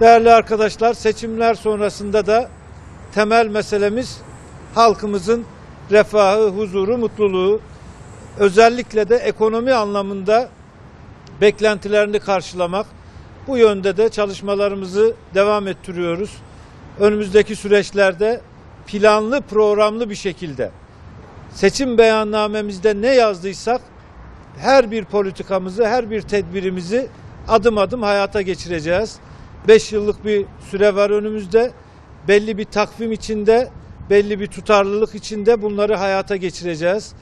Değerli arkadaşlar seçimler sonrasında da temel meselemiz halkımızın refahı, huzuru, mutluluğu. Özellikle de ekonomi anlamında beklentilerini karşılamak. Bu yönde de çalışmalarımızı devam ettiriyoruz. Önümüzdeki süreçlerde planlı, programlı bir şekilde seçim beyannamemizde ne yazdıysak her bir politikamızı, her bir tedbirimizi adım adım hayata geçireceğiz. 5 yıllık bir süre var önümüzde. Belli bir takvim içinde, belli bir tutarlılık içinde bunları hayata geçireceğiz.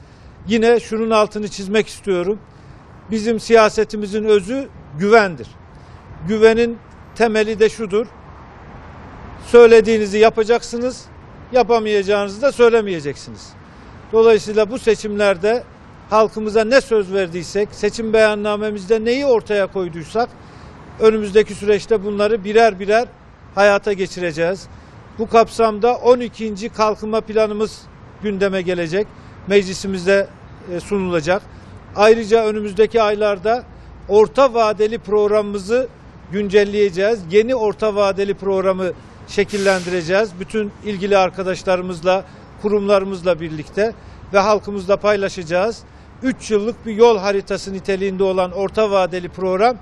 Yine şunun altını çizmek istiyorum. Bizim siyasetimizin özü güvendir. Güvenin temeli de şudur. Söylediğinizi yapacaksınız, yapamayacağınızı da söylemeyeceksiniz. Dolayısıyla bu seçimlerde halkımıza ne söz verdiysek, seçim beyannamemizde neyi ortaya koyduysak önümüzdeki süreçte bunları birer birer hayata geçireceğiz. Bu kapsamda 12. kalkınma planımız gündeme gelecek. Meclisimizde e, sunulacak. Ayrıca önümüzdeki aylarda orta vadeli programımızı güncelleyeceğiz. Yeni orta vadeli programı şekillendireceğiz. Bütün ilgili arkadaşlarımızla, kurumlarımızla birlikte ve halkımızla paylaşacağız. 3 yıllık bir yol haritası niteliğinde olan orta vadeli program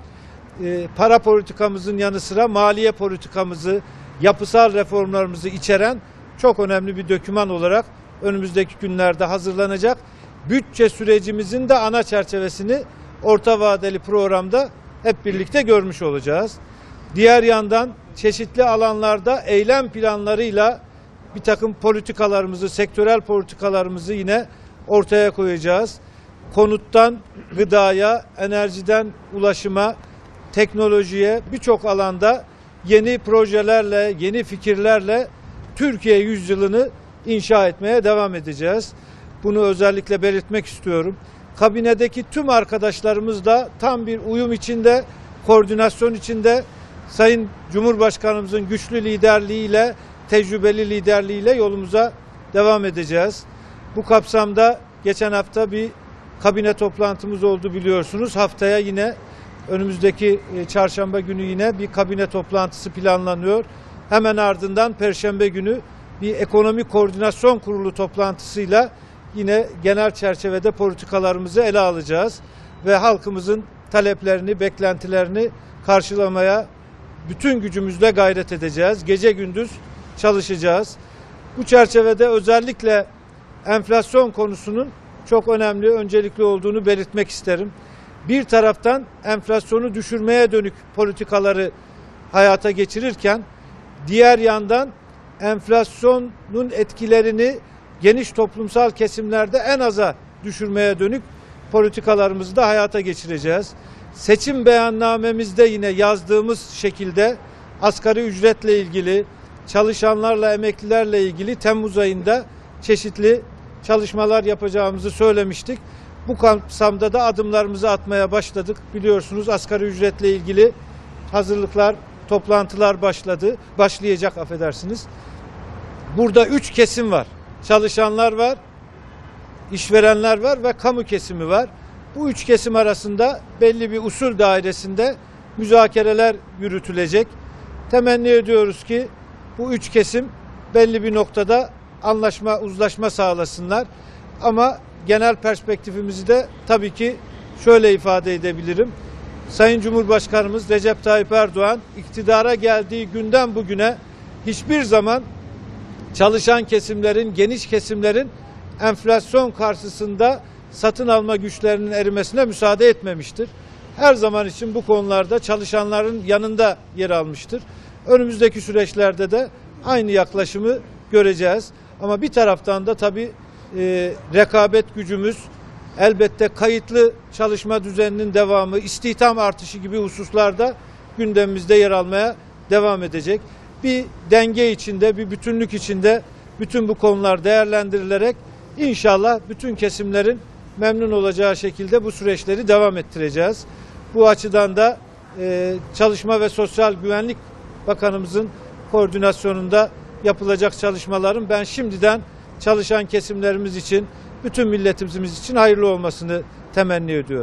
e, para politikamızın yanı sıra maliye politikamızı, yapısal reformlarımızı içeren çok önemli bir döküman olarak önümüzdeki günlerde hazırlanacak. Bütçe sürecimizin de ana çerçevesini orta vadeli programda hep birlikte görmüş olacağız. Diğer yandan çeşitli alanlarda eylem planlarıyla bir takım politikalarımızı, sektörel politikalarımızı yine ortaya koyacağız. Konuttan gıdaya, enerjiden ulaşıma, teknolojiye birçok alanda yeni projelerle, yeni fikirlerle Türkiye yüzyılını inşa etmeye devam edeceğiz. Bunu özellikle belirtmek istiyorum. Kabinedeki tüm arkadaşlarımız da tam bir uyum içinde, koordinasyon içinde Sayın Cumhurbaşkanımızın güçlü liderliğiyle, tecrübeli liderliğiyle yolumuza devam edeceğiz. Bu kapsamda geçen hafta bir kabine toplantımız oldu biliyorsunuz. Haftaya yine önümüzdeki e, çarşamba günü yine bir kabine toplantısı planlanıyor. Hemen ardından perşembe günü bir ekonomi koordinasyon kurulu toplantısıyla yine genel çerçevede politikalarımızı ele alacağız ve halkımızın taleplerini, beklentilerini karşılamaya bütün gücümüzle gayret edeceğiz. Gece gündüz çalışacağız. Bu çerçevede özellikle enflasyon konusunun çok önemli, öncelikli olduğunu belirtmek isterim. Bir taraftan enflasyonu düşürmeye dönük politikaları hayata geçirirken diğer yandan enflasyonun etkilerini geniş toplumsal kesimlerde en aza düşürmeye dönük politikalarımızı da hayata geçireceğiz. Seçim beyannamemizde yine yazdığımız şekilde asgari ücretle ilgili, çalışanlarla, emeklilerle ilgili Temmuz ayında çeşitli çalışmalar yapacağımızı söylemiştik. Bu kapsamda da adımlarımızı atmaya başladık. Biliyorsunuz asgari ücretle ilgili hazırlıklar, toplantılar başladı. Başlayacak affedersiniz. Burada üç kesim var. Çalışanlar var, işverenler var ve kamu kesimi var. Bu üç kesim arasında belli bir usul dairesinde müzakereler yürütülecek. Temenni ediyoruz ki bu üç kesim belli bir noktada anlaşma, uzlaşma sağlasınlar. Ama genel perspektifimizi de tabii ki şöyle ifade edebilirim. Sayın Cumhurbaşkanımız Recep Tayyip Erdoğan iktidara geldiği günden bugüne hiçbir zaman çalışan kesimlerin, geniş kesimlerin enflasyon karşısında satın alma güçlerinin erimesine müsaade etmemiştir. Her zaman için bu konularda çalışanların yanında yer almıştır. Önümüzdeki süreçlerde de aynı yaklaşımı göreceğiz. Ama bir taraftan da tabii e, rekabet gücümüz, elbette kayıtlı çalışma düzeninin devamı, istihdam artışı gibi hususlarda gündemimizde yer almaya devam edecek. Bir denge içinde, bir bütünlük içinde bütün bu konular değerlendirilerek inşallah bütün kesimlerin memnun olacağı şekilde bu süreçleri devam ettireceğiz. Bu açıdan da e, Çalışma ve Sosyal Güvenlik Bakanımızın koordinasyonunda yapılacak çalışmaların ben şimdiden çalışan kesimlerimiz için, bütün milletimiz için hayırlı olmasını temenni ediyorum.